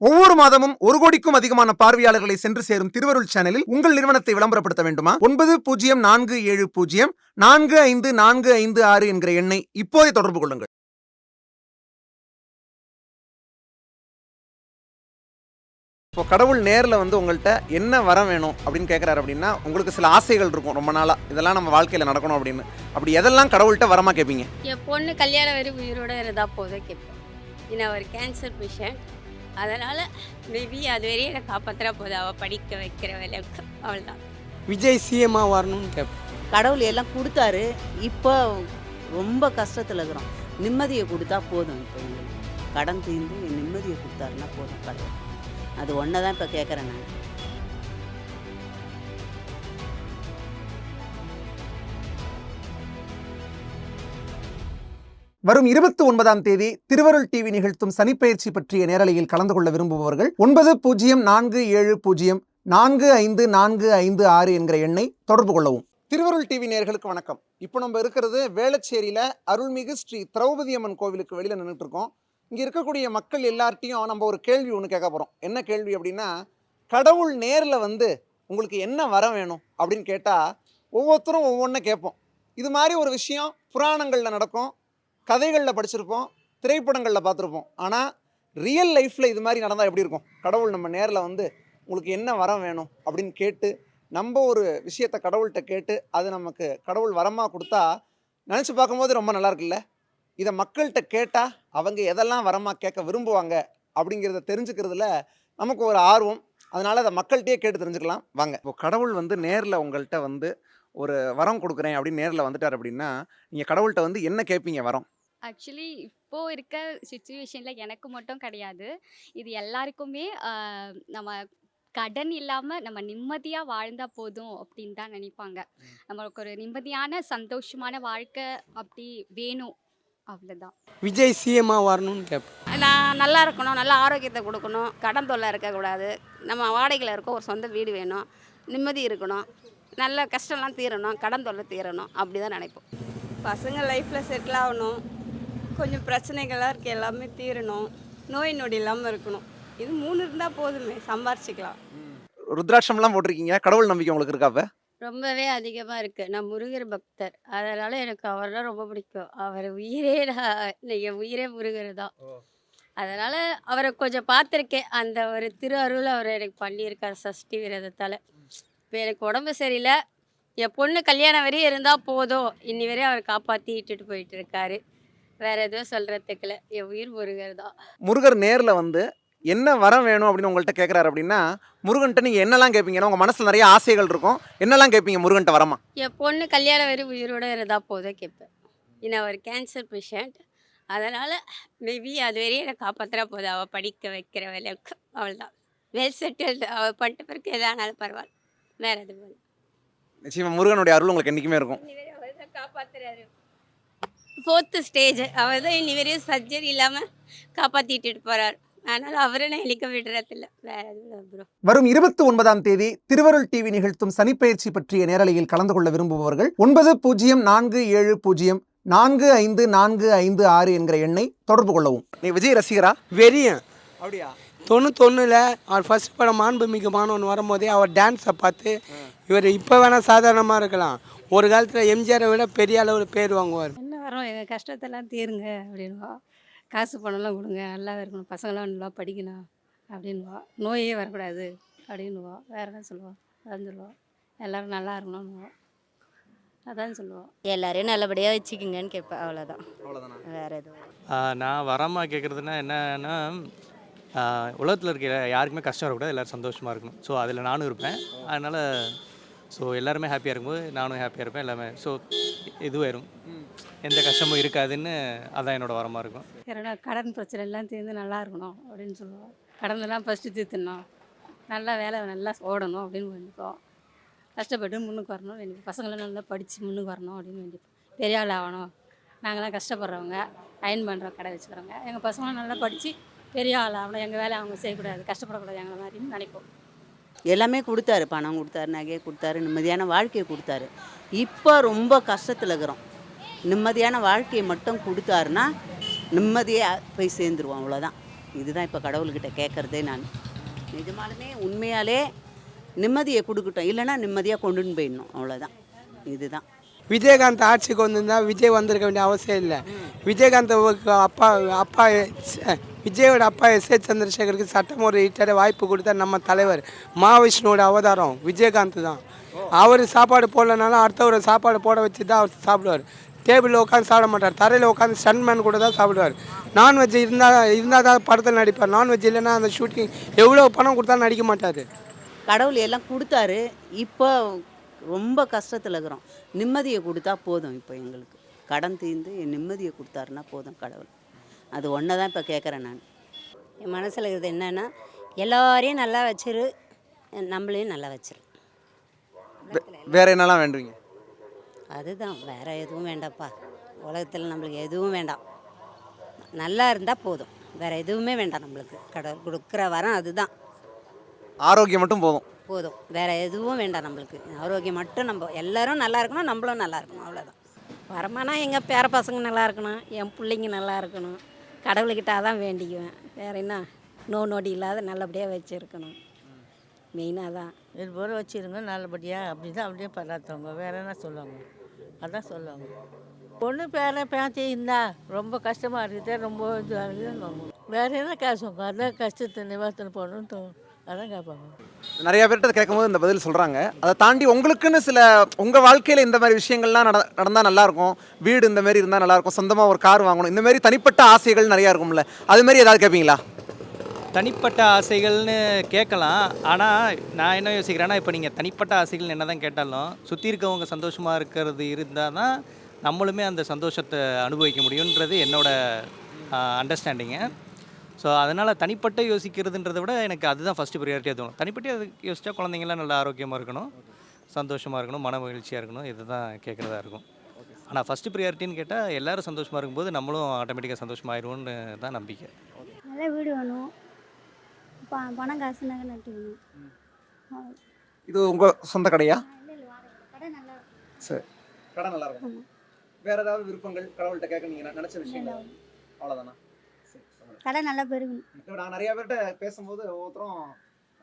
ஒவ்வொரு மாதமும் ஒரு கோடிக்கும் அதிகமான பார்வையாளர்களை சென்று சேரும் திருவருள் சேனலில் உங்கள் நிறுவனத்தை விளம்பரப்படுத்த வேண்டுமா? ஒன்பது பூஜ்ஜியம் நான்கு ஏழு பூஜ்ஜியம் நான்கு ஐந்து நான்கு ஐந்து ஆறு என்கிற எண்ணை இப்போதே தொடர்பு கொள்ளுங்கள். இப்போ கடவுள் நேரில் வந்து உங்கள்கிட்ட என்ன வரம் வேணும் அப்படின்னு கேட்குறாரு அப்படின்னா உங்களுக்கு சில ஆசைகள் இருக்கும் ரொம்ப நாளாக இதெல்லாம் நம்ம வாழ்க்கையில் நடக்கணும் அப்படின்னு. அப்படி எதெல்லாம் கடவுள்கிட்ட வரமா கேட்பீங்க என் பொண்ணு கல்யாணம் வரை உயிரோட இருந்தால் போதும் கேட்பேன் நான் ஒரு கேன்சர் பேஷண்ட் அதனால் மேபி அது வரையும் என்னை காப்பாற்றுறா போதும் அவள் படிக்க வைக்கிற வேலைக்கு அவள்தான் விஜய் சிஎம்மா வரணும்னு கேட்பேன் கடவுள் எல்லாம் கொடுத்தாரு. இப்போ ரொம்ப கஷ்டத்தில் இருக்கிறோம். நிம்மதியை கொடுத்தா போதும் இப்போ. எங்களுக்கு கடன் தீர்ந்து நிம்மதியை கொடுத்தாருன்னா போதும் கடவுள். அது ஒன்றை தான் இப்போ கேட்குறேன் நான். வரும் இருபத்தி ஒன்பதாம் தேதி திருவருள் டிவி நிகழ்த்தும் சனிப்பெயர்ச்சி பற்றிய நேரலையில் கலந்து கொள்ள விரும்புபவர்கள் ஒன்பது பூஜ்ஜியம் நான்கு ஏழு பூஜ்ஜியம் நான்கு ஐந்து நான்கு ஐந்து ஆறு என்கிற எண்ணை தொடர்பு கொள்ளவும். திருவருள் டிவி நேர்களுக்கு வணக்கம். இப்போ நம்ம இருக்கிறது வேளச்சேரியில் அருள்மிகு ஸ்ரீ திரௌபதி அம்மன் கோவிலுக்கு வெளியில் நின்றுட்டு இருக்கோம். இங்கே இருக்கக்கூடிய மக்கள் எல்லார்ட்டையும் நம்ம ஒரு கேள்வி ஒன்று கேட்க போகிறோம் என்ன கேள்வி அப்படின்னா கடவுள் நேரில் வந்து உங்களுக்கு என்ன வரம் வேணும் அப்படின்னு கேட்டால் ஒவ்வொருத்தரும் ஒவ்வொன்றை கேட்போம். இது மாதிரி ஒரு விஷயம் புராணங்களில் நடக்கும். கதைகளில் படிச்சிருப்போம் திரைப்படங்களில் பார்த்துருப்போம். ஆனால் ரியல் லைஃப்பில் இது மாதிரி நடந்தால் எப்படி இருக்கும்? கடவுள் நம்ம நேரில் வந்து உங்களுக்கு என்ன வரம் வேணும் அப்படின்னு கேட்டு நம்ம ஒரு விஷயத்தை கடவுள்கிட்ட கேட்டு அது நமக்கு கடவுள் வரமாக கொடுத்தா நினச்சி பார்க்கும்போது ரொம்ப நல்லா இருக்குல்ல? இதை மக்கள்கிட்ட கேட்டால் அவங்க எதெல்லாம் வரமாக கேட்க விரும்புவாங்க அப்படிங்கிறத தெரிஞ்சுக்கிறதுல நமக்கு ஒரு ஆர்வம். அதனால் அதை மக்கள்கிட்டயே கேட்டு தெரிஞ்சுக்கலாம். வாங்க. இப்போ கடவுள் வந்து நேரில் உங்கள்கிட்ட வந்து ஒரு வரம் கொடுக்குறேன் அப்படின்னு நேரில் வந்துட்டார் அப்படின்னா நீங்கள் கடவுள்கிட்ட வந்து என்ன கேட்பீங்க வரம்? ஆக்சுவலி இப்போ இருக்க சுச்சுவேஷனில் எனக்கு மட்டும் கிடையாது. இது எல்லாருக்குமே நம்ம கடன் இல்லாமல் நம்ம நிம்மதியாக வாழ்ந்தால் போதும் அப்படின்னு தான் நினைப்பாங்க. நம்மளுக்கு ஒரு நிம்மதியான சந்தோஷமான வாழ்க்கை அப்படி வேணும். அவ்வளோதான் விஜய் சிஎம்மா வரணும்னு கேட்பேன் நான் நல்லா இருக்கணும். நல்ல ஆரோக்கியத்தை கொடுக்கணும். கடன் தொல்லை இருக்கக்கூடாது. நம்ம வாடகையில் இருக்க ஒரு சொந்த வீடு வேணும். நிம்மதி இருக்கணும். நல்ல கஷ்டம்லாம் தீரணும். கடன் தொல்லை தீரணும். அப்படி தான் நினைப்போம். பசங்க லைஃப்பில் செட்டில் ஆகணும். கொஞ்சம் பிரச்சனைகள்லாம் இருக்குது எல்லாமே தீரணும். நோய் நொடி இல்லாமல் இருக்கணும். இது மூணு இருந்தால் போதுமே சம்பாரிச்சிக்கலாம். ருத்ராட்சம்லாம் போட்டிருக்கீங்க. கடவுள் நம்பிக்கை உங்களுக்கு இருக்காப்ப ரொம்பவே அதிகமாக இருக்குது நான் முருகர் பக்தர். அதனால் எனக்கு அவர்தான் ரொம்ப பிடிக்கும். அவர் உயிரே நான் என் உயிரே முருகர் தான். அதனால் அவரை கொஞ்சம் பார்த்துருக்கேன். அந்த ஒரு திரு அருள் அவர் எனக்கு பண்ணியிருக்கார் சஷ்டி விரதத்தால். இப்போ எனக்கு உடம்பு சரியில்லை. என் பொண்ணு கல்யாணம் வரையும் இருந்தால் போதும். இன்னி வரையும் அவர் காப்பாற்றி இட்டுட்டு போயிட்டு இருக்காரு. வேற எதுவும் சொல்கிறதுக்கு இல்லை என் உயிர் முருகர் தான். முருகர் நேரில் வந்து என்ன வரம் வேணும்? அப்படின்னு உங்கள்கிட்ட கேட்குறாரு அப்படின்னா முருகன்ட்ட நீங்கள் என்னெல்லாம் கேட்பீங்க உங்கள் மனசில் நிறைய ஆசைகள் இருக்கும். என்னெல்லாம் கேட்பீங்க முருகன்ட்ட வரமா? என் பொண்ணு கல்யாணம் வரை உயிரோட இருந்தால் போதும் கேட்பேன் நான் ஒரு கேன்சர் பேஷண்ட் அதனால் மேபி அது வரையும் என்னை காப்பாற்றுறா போதும். அவள் படிக்க வைக்கிற வேலைக்கு அவள்தான் வெல் செட்டில்டு அவள் பண்ணிட்ட பிறகு எதானாலும் பரவாயில்ல. வேறு எதுவும் இல்லை. நிச்சயமா முருகனுடைய அருள் உங்களுக்கு என்றைக்குமே இருக்கும். அவர் தான் காப்பாற்றுறாரு ஃபோர்த்து ஸ்டேஜ் அவர் தான் இன்னி வரையும் சர்ஜரி இல்லாமல் காப்பாற்றிட்டு போகிறார் அதனால் அவரை நான் இழிக்க விடுறதில்ல. வேறு எதுவும் இல்லை ப்ரோ வரும் இருபத்தி ஒன்பதாம் தேதி திருவருள் டிவி நிகழ்த்தும் சனிப்பெயர்ச்சி பற்றிய நேரலையில் கலந்து கொள்ள விரும்புபவர்கள் ஒன்பது பூஜ்ஜியம் நான்கு ஏழு பூஜ்ஜியம் நான்கு ஐந்து நான்கு ஐந்து ஆறு என்கிற எண்ணை தொடர்பு கொள்ளவும். நீ விஜய் ரசிகரா? வெறியன். அப்படியா? தொண்ணூத்தொன்னில் அவர் ஃபர்ஸ்ட் படம் மாண்புமிகு மாணவன் வரும்போதே அவர் டான்ஸை பார்த்து இவர் இப்போ வேணால் சாதாரணமாக இருக்கலாம். ஒரு காலத்தில் எம்ஜிஆரை விட பெரிய அளவில் பேர் வாங்குவார். வரோம். எங்கள் கஷ்டத்தெல்லாம் தீருங்க அப்படின்வா காசு பணம்லாம் கொடுங்க. நல்லா இருக்கணும். பசங்களாம் நல்லா படிக்கணும் அப்படின்வா நோயே வரக்கூடாது அப்படின்வா வேற என்ன சொல்லுவோம் அதான் சொல்லுவோம் எல்லோரும் நல்லா இருக்கணும்னுவா. அதான் சொல்லுவோம் எல்லாரையும் நல்லபடியாக வச்சுக்குங்கன்னு கேட்பேன் அவ்வளோதான் அவ்வளோதானா வேற எதுவும் நான் வரமா கேட்குறதுனா என்னன்னா உலகத்தில் இருக்கிற யாருக்குமே கஷ்டம் இருக்கக்கூடாது எல்லோரும் சந்தோஷமாக இருக்கணும். ஸோ அதில் நானும் இருப்பேன். அதனால் ஸோ எல்லாருமே ஹாப்பியாக இருக்கும்போது நானும் ஹாப்பியாக இருப்பேன். எல்லாமே ஸோ இது வரும். எந்த கஷ்டமும் இருக்காதுன்னு அதான் என்னோட வரமாக இருக்கும். என்னோட கடன் பிரச்சனை எல்லாம் தீர்ந்து நல்லா இருக்கணும் அப்படின்னு சொல்லுவோம். கடனெல்லாம் ஃபஸ்ட்டு தீர்த்துடணும். நல்லா வேலை நல்லா ஓடணும் அப்படின்னு வேண்டிப்போம். கஷ்டப்பட்டு முன்னுக்கு வரணும். வேண்டி பசங்களாம் நல்லா படித்து முன்னுக்கு வரணும் அப்படின்னு வேண்டிப்போம். பெரிய ஆள் ஆகணும். நாங்களாம் கஷ்டப்படுறவங்க அயன் பண்ணுற கடை வச்சுக்கிறவங்க. எங்கள் பசங்களாம் நல்லா படித்து பெரிய ஆள் ஆகணும். எங்கள் வேலை அவங்க செய்யக்கூடாது கஷ்டப்படக்கூடாது எங்களை மாதிரின்னு நினைப்போம். எல்லாமே கொடுத்தாரு. பணம் கொடுத்தாரு நகையை கொடுத்தாரு நிம்மதியான வாழ்க்கையை கொடுத்தாரு. இப்போ ரொம்ப கஷ்டத்தில் இருக்கிறோம். நிம்மதியான வாழ்க்கையை மட்டும் கொடுத்தாருன்னா நிம்மதியாக போய் சேர்ந்துருவோம் அவ்வளோதான் இதுதான் இப்போ கடவுள்கிட்ட கேட்குறதே நான். நிஜமாலுமே உண்மையாலே நிம்மதியை கொடுக்கட்டும். இல்லைன்னா நிம்மதியாக கொண்டுன்னு போயிடணும். அவ்வளோதான் இதுதான். விஜயகாந்த் ஆட்சிக்கு வந்திருந்தா விஜய் வந்திருக்க வேண்டிய அவசியம் இல்லை. விஜயகாந்த் அப்பா அப்பா விஜயோட அப்பா எஸ் ஏ சந்திரசேகருக்கு சட்டமுறை ஈட்டர வாய்ப்பு கொடுத்த நம்ம தலைவர் மாவிஷ்ணுவோட அவதாரம் விஜயகாந்த் தான். அவர் சாப்பாடு போடலனாலும் அடுத்தவரை சாப்பாடு போட வச்சு தான் அவர் சாப்பிடுவார். டேபிளில் உட்காந்து சாப்பிட மாட்டார். தரையில் உட்காந்து ஸ்டன்மேன் கூட தான் சாப்பிடுவார். நான்வெஜ் இருந்தால் இருந்தால் தான் படத்தில் நடிப்பார். நான்வெஜ் இல்லைன்னா அந்த ஷூட்டிங் எவ்வளோ பணம் கொடுத்தாலும் நடிக்க மாட்டார். கடவுள் எல்லாம் கொடுத்தாரு. இப்போ ரொம்ப கஷ்டத்தில் இருக்கிறோம். நிம்மதியை கொடுத்தா போதும் இப்போ எங்களுக்கு. கடன் தீர்ந்து நிம்மதியை கொடுத்தாருன்னா போதும் கடவுள். அது ஒன்றை தான் இப்போ கேட்குறேன் நான். என் மனசில் இருக்கிறது என்னன்னா எல்லாரையும் நல்லா வச்சிரு நம்மளையும் நல்லா வச்சிரு. வேற என்னெல்லாம் வேண்டுவீங்க? அதுதான் வேற எதுவும் வேண்டாம்ப்பா உலகத்தில் நம்மளுக்கு எதுவும் வேண்டாம். நல்லா இருந்தால் போதும். வேற எதுவுமே வேண்டாம் நம்மளுக்கு. கடவுள் கொடுக்குற வரம் அதுதான். ஆரோக்கியம் மட்டும் போதும். போதும். வேற எதுவும் வேண்டாம் நம்மளுக்கு. ஆரோக்கியம் மட்டும் நம்ம எல்லாரும் நல்லா இருக்கணும் நம்மளும் நல்லா இருக்கணும் அவ்வளோதான் வரமானா எங்கள் பேர பசங்க நல்லா இருக்கணும் என் பிள்ளைங்க நல்லா இருக்கணும். கடவுள்கிட்ட அதான் வேண்டிக்குவேன். வேற என்ன? நோ நொடி இல்லாத நல்லபடியாக வச்சுருக்கணும். மெயினாக தான் இது போல வச்சுருங்க நல்லபடியாக அப்படி தான் அப்படியே பராத்தவங்க. வேற என்ன சொல்லுவாங்க? அதான் சொல்லுவாங்க. பொண்ணு பேர பேத்தி இருந்தா ரொம்ப கஷ்டமாக இருக்குது ரொம்ப இதுவாக இருக்குதுன்னு வேற என்ன கஷ்டம் அதான் கஷ்டத்தை நிவாரணம் போடணும்னு தோணும் அதான் கேட்பாங்க. நிறைய பேர்கிட்ட கேட்கும்போது இந்த பதில் சொல்கிறாங்க அதை தாண்டி உங்களுக்குன்னு சில உங்கள் வாழ்க்கையில் இந்த மாதிரி விஷயங்கள்லாம் நட நடந்தால் நல்லாயிருக்கும். வீடு இந்த மாதிரி இருந்தால் நல்லாயிருக்கும். சொந்தமாக ஒரு கார் வாங்கணும். இந்த மாதிரி தனிப்பட்ட ஆசைகள் நிறையா இருக்கும்ல. அது மாதிரி ஏதாவது கேட்பீங்களா? தனிப்பட்ட ஆசைகள்னு கேட்கலாம். ஆனால் நான் என்ன யோசிக்கிறேன்னா இப்போ நீங்கள் தனிப்பட்ட ஆசைகள் என்ன தான் கேட்டாலும் சுற்றி இருக்கவங்க சந்தோஷமாக இருக்கிறது இருந்தால் தான் நம்மளுமே அந்த சந்தோஷத்தை அனுபவிக்க முடியுன்றது என்னோட அண்டர்ஸ்டாண்டிங்கு ஸோ அதனால் தனிப்பட்ட யோசிக்கிறதுன்றதை விட எனக்கு அதுதான் ஃபஸ்ட்டு ப்ரியாரிட்டியாக தோணும். தனிப்பட்ட அது யோசிச்சா குழந்தைங்களாம் நல்லா ஆரோக்கியமாக இருக்கணும் சந்தோஷமாக இருக்கணும் மன மகிழ்ச்சியாக இருக்கணும் இதுதான் கேட்குறதா இருக்கும். ஆனால் ஃபஸ்ட்டு ப்ரியாரிட்டின்னு கேட்டால் எல்லாரும் சந்தோஷமாக இருக்கும்போது நம்மளும் ஆட்டோமேட்டிக்காக சந்தோஷமாயிருவோன்னு தான் நம்பிக்கை. நல்ல வீடு வேணும். பணம் காசு நகை நட்டு வேணும் இது உங்க சொந்த கடையா? கடை நல்லா சரி. கடை நல்லா இருக்கும். வேற ஏதாவது விருப்பங்கள் கடவுள்கிட்ட கேட்க நீங்க நினைச்ச விஷயங்கள்? அவ்வளவுதானா? கடை நல்லா பெருகணும். இப்போ நான் நிறைய பேர்கிட்ட பேசும்போது ஒவ்வொருத்தரும்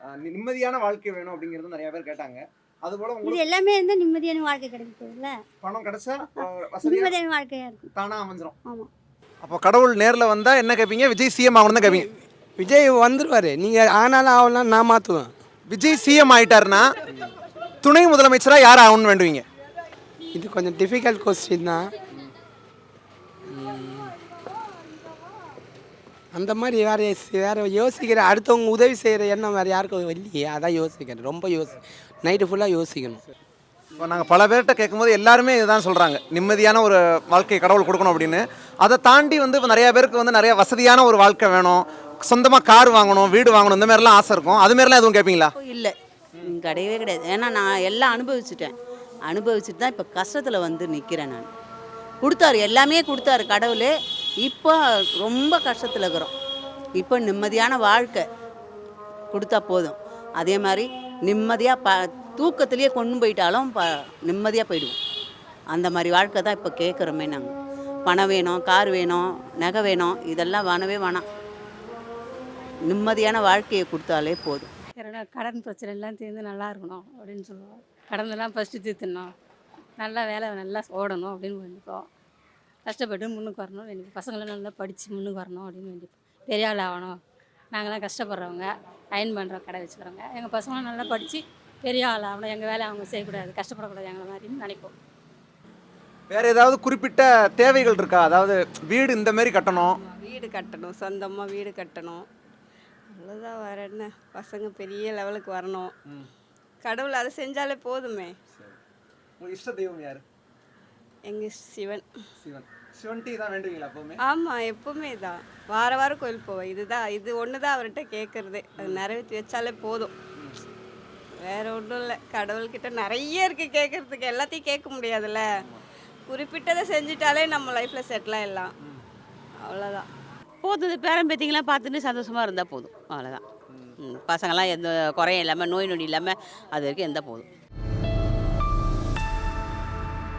அஹ், நிம்மதியான வாழ்க்கை வேணும் அப்படிங்கிறது நிறைய பேர் கேட்டாங்க. அதுபோல இது உங்களுக்கு எல்லாமே இருந்தால் நிம்மதியான வாழ்க்கை கிடைக்குதுல்ல? பணம் கிடைச்சா அஹ், வசதியா நிம்மதியான வாழ்க்கையாக இருக்கும். தானா அமைஞ்சிரும். ஆமாம் அப்போ கடவுள் நேர்ல வந்தா என்ன கேட்பீங்க விஜய் சிஎம் ஆகணும் தான் கேட்பீங்க விஜய் வந்துருவார். நீங்கள் ஆனாலும் ஆகலாம் நான் மாற்றுவேன் விஜய் சிஎம் ஆயிட்டாருன்னா துணை முதலமைச்சரா யார் ஆகணும்னு வேண்டுவீங்க? இது கொஞ்சம் டிஃபிகல்ட் கொஸ்டின் தான். அந்த மாதிரி வேற வேற யோசிக்கிற அடுத்தவங்க உதவி செய்கிற எண்ணம் வேறு யாருக்கும் இல்லையே. அதான் யோசிக்கிறேன். ரொம்ப யோசி நைட்டு ஃபுல்லாக யோசிக்கணும். இப்போ நாங்கள் பல பேர்கிட்ட கேட்கும்போது எல்லாருமே இதுதான் சொல்கிறாங்க நிம்மதியான ஒரு வாழ்க்கை கடவுள் கொடுக்கணும் அப்படின்னு. அதை தாண்டி வந்து இப்போ நிறைய பேருக்கு வந்து நிறைய வசதியான ஒரு வாழ்க்கை வேணும். சொந்தமாக கார் வாங்கணும் வீடு வாங்கணும் இந்த மாதிரிலாம் ஆசை இருக்கும். அது மாதிரிலாம் எதுவும் கேட்பீங்களா? இல்லை. கிடையவே கிடையாது. ஏன்னா நான் எல்லாம் அனுபவிச்சுட்டேன். அனுபவிச்சுட்டு தான் இப்போ கஷ்டத்தில் வந்து நிற்கிறேன் நான். கொடுத்தாரு. எல்லாமே கொடுத்தாரு. கடவுள் இப்போ ரொம்ப கஷ்டத்தில் இருக்கிறோம். இப்போ நிம்மதியான வாழ்க்கை கொடுத்தா போதும். அதே மாதிரி நிம்மதியாக ப தூக்கத்திலேயே கொண்டு போயிட்டாலும் ப நிம்மதியாக போயிடுவோம். அந்த மாதிரி வாழ்க்கை தான் இப்போ கேட்குறோமே நாங்கள் பணம் வேணும் கார் வேணும் நகை வேணும் இதெல்லாம் வேணவே வேணாம். நிம்மதியான வாழ்க்கையை கொடுத்தாலே போதும். கடன் பிரச்சனை எல்லாம் தீர்ந்து நல்லா இருக்கணும் அப்படின்னு சொல்லுவோம். கடனெல்லாம் ஃபஸ்ட்டு தீர்த்துடணும். நல்லா வேலை நல்லா ஓடணும் அப்படின்னு வேண்டிப்போம் கஷ்டப்பட்டு முன்னுக்கு வரணும். வேண்டி பசங்களாம் நல்லா படித்து முன்னுக்கு வரணும் அப்படின்னு வேண்டிப்போம். பெரிய ஆள் ஆகணும். நாங்களாம் கஷ்டப்படுறவங்க அயன் பண்ணுறோம் கடை வச்சுக்கிறவங்க. எங்கள் பசங்களாம் நல்லா படித்து பெரிய ஆள் ஆகணும். எங்கள் வேலையை அவங்க செய்யக்கூடாது கஷ்டப்படக்கூடாது எங்களை மாதிரின்னு நினைப்போம். வேற ஏதாவது குறிப்பிட்ட தேவைகள் இருக்கா? அதாவது வீடு இந்த மாதிரி கட்டணும். வீடு கட்டணும். சொந்தமாக வீடு கட்டணும். அவ்வளோதான் வேற என்ன? பசங்க பெரிய லெவலுக்கு வரணும். கடவுள் அதை செஞ்சாலே போதுமே. இஷ்ட தெய்வம் யாரு? எங்கள் சிவன். சிவன். சிவன் டீ தான் வேண்டுவீங்களா எப்பவுமே? ஆமாம் எப்பவுமே தான். வார வாரம் கோயில் போவேன். இதுதான் இது ஒன்று தான் அவர்கிட்ட கேட்குறதே அது நிறைவேற்றி வச்சாலே போதும். வேற ஒன்றும் இல்லை. கடவுள்கிட்ட நிறைய இருக்குது கேட்குறதுக்கு எல்லாத்தையும் கேட்க முடியாதுல்ல. குறிப்பிட்டதை செஞ்சுட்டாலே நம்ம லைஃப்பில் செட்டில் ஆயிடலாம். அவ்வளோதான் போதும். பேரன் பேத்திங்கெல்லாம் பார்த்துட்டு சந்தோஷமாக இருந்தால் போதும். அவ்வளோதான் பசங்கள்லாம் எந்த குறையும் இல்லாமல் நோய் நொடி இல்லாமல் அது வரைக்கும் இருந்தால் போதும்.